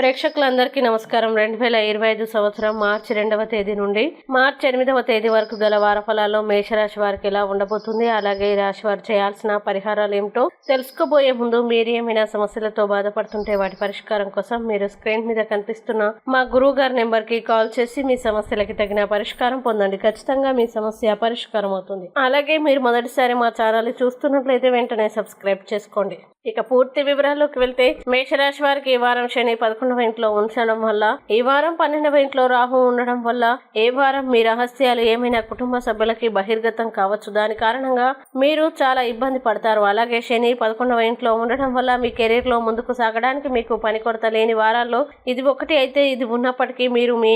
ప్రేక్షకులందరికీ నమస్కారం. రెండు వేల ఇరవై ఐదు సంవత్సరం మార్చి రెండవ తేదీ నుండి మార్చి ఎనిమిదవ తేదీ వరకు గల వార ఫలాల్లో మేషరాశి వారికి ఎలా ఉండబోతుంది అలాగే ఈ రాశి వారు చేయాల్సిన పరిహారాలు ఏమిటో తెలుసుకోబోయే ముందు మీరు ఏమైనా సమస్యలతో బాధపడుతుంటే వాటి పరిష్కారం కోసం మీరు స్క్రీన్ మీద కనిపిస్తున్న మా గురువు గారి నెంబర్కి కాల్ చేసి మీ సమస్యలకి తగిన పరిష్కారం పొందండి. ఖచ్చితంగా మీ సమస్య పరిష్కారం అవుతుంది అలాగే మీరు మొదటిసారి మా ఛానల్ చూస్తున్నట్లయితే వెంటనే సబ్స్క్రైబ్ చేసుకోండి. ఇక పూర్తి వివరాల్లోకి వెళ్తే మేషరాశి వారికి ఈ వారం శని పదకొండవ ఇంట్లో ఉంచడం వల్ల ఈ వారం పన్నెండవ ఇంట్లో రాహు ఉండడం వల్ల ఏ వారం మీ రహస్యాలు ఏమైనా కుటుంబ సభ్యులకి బహిర్గతం కావచ్చు? దాని కారణంగా మీరు చాలా ఇబ్బంది పడతారు. అలాగే శని పదకొండవ ఇంట్లో ఉండడం వల్ల మీ కెరీర్లో ముందుకు సాగడానికి మీకు పని కొరత లేని వారాల్లో ఇది ఒకటి అయితే ఇది ఉన్నప్పటికీ మీరు మీ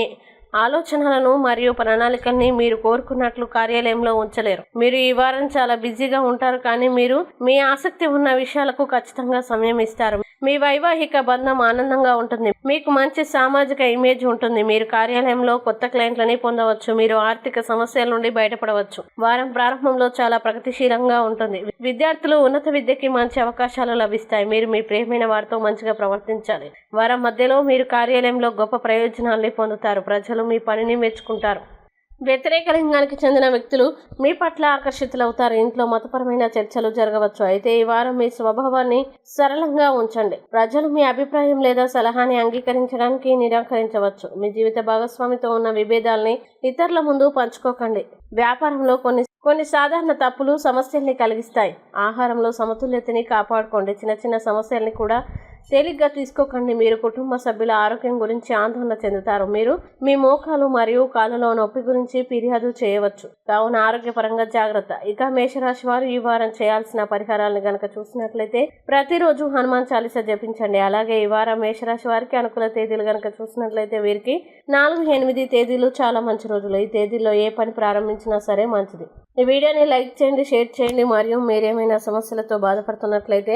ఆలోచనలను మరియు ప్రణాళికల్ని మీరు కోరుకున్నట్లు కార్యాలయంలో ఉంచలేరు. మీరు ఈ వారం చాలా బిజీగా ఉంటారు కానీ మీరు మీ ఆసక్తి ఉన్న విషయాలకు ఖచ్చితంగా సమయం ఇస్తారు. మీ వైవాహిక బంధం ఆనందంగా ఉంటుంది. మీకు మంచి సామాజిక ఇమేజ్ ఉంటుంది. మీరు కార్యాలయంలో కొత్త క్లయింట్లని పొందవచ్చు. మీరు ఆర్థిక సమస్యల నుండి బయటపడవచ్చు. వారం ప్రారంభంలో చాలా ప్రగతిశీలంగా ఉంటుంది. విద్యార్థులు ఉన్నత విద్యకి మంచి అవకాశాలు లభిస్తాయి. మీరు మీ ప్రియమైన వారితో మంచిగా ప్రవర్తించాలి. వారం మధ్యలో మీరు కార్యాలయంలో గొప్ప ప్రయోజనాల్ని పొందుతారు. ప్రజలు మీ పనిని మెచ్చుకుంటారు. వ్యతిరేక లింగానికి చెందిన వ్యక్తులు మీ పట్ల ఆకర్షితులవుతారు. ఇంట్లో మతపరమైన చర్చలు జరగవచ్చు. అయితే ఈ వారం మీ స్వభావాన్ని సరళంగా ఉంచండి. ప్రజలు మీ అభిప్రాయం లేదా సలహాని అంగీకరించడానికి నిరాకరించవచ్చు. మీ జీవిత భాగస్వామితో ఉన్న విభేదాల్ని ఇతరుల ముందు పంచుకోకండి. వ్యాపారంలో కొన్ని కొన్ని సాధారణ తప్పులు సమస్యల్ని కలిగిస్తాయి. ఆహారంలో సమతుల్యతని కాపాడుకోండి. చిన్న చిన్న సమస్యల్ని కూడా తేలిగ్గా తీసుకోకండి. మీరు కుటుంబ సభ్యుల ఆరోగ్యం గురించి ఆందోళన చెందుతారు. మీరు మీ మోకాలు మరియు కాళ్ళలో నొప్పి గురించి ఫిర్యాదు చేయవచ్చు. కావున ఆరోగ్యపరంగా జాగ్రత్త. ఇక మేషరాశి వారు ఈ వారం చేయాల్సిన పరిహారాలను గనక చూసినట్లయితే ప్రతిరోజు హనుమాన్ చాలీస జపించండి. అలాగే ఈ వారం మేషరాశి వారికి అనుకూల తేదీలు గనక చూసినట్లయితే వీరికి నాలుగు ఎనిమిది తేదీలు చాలా మంచి రోజులు. ఈ తేదీల్లో ఏ పని ప్రారంభించినా సరే మంచిది. ఈ వీడియోని లైక్ చేయండి షేర్ చేయండి. మరియు మీరేమైనా సమస్యలతో బాధపడుతున్నట్లయితే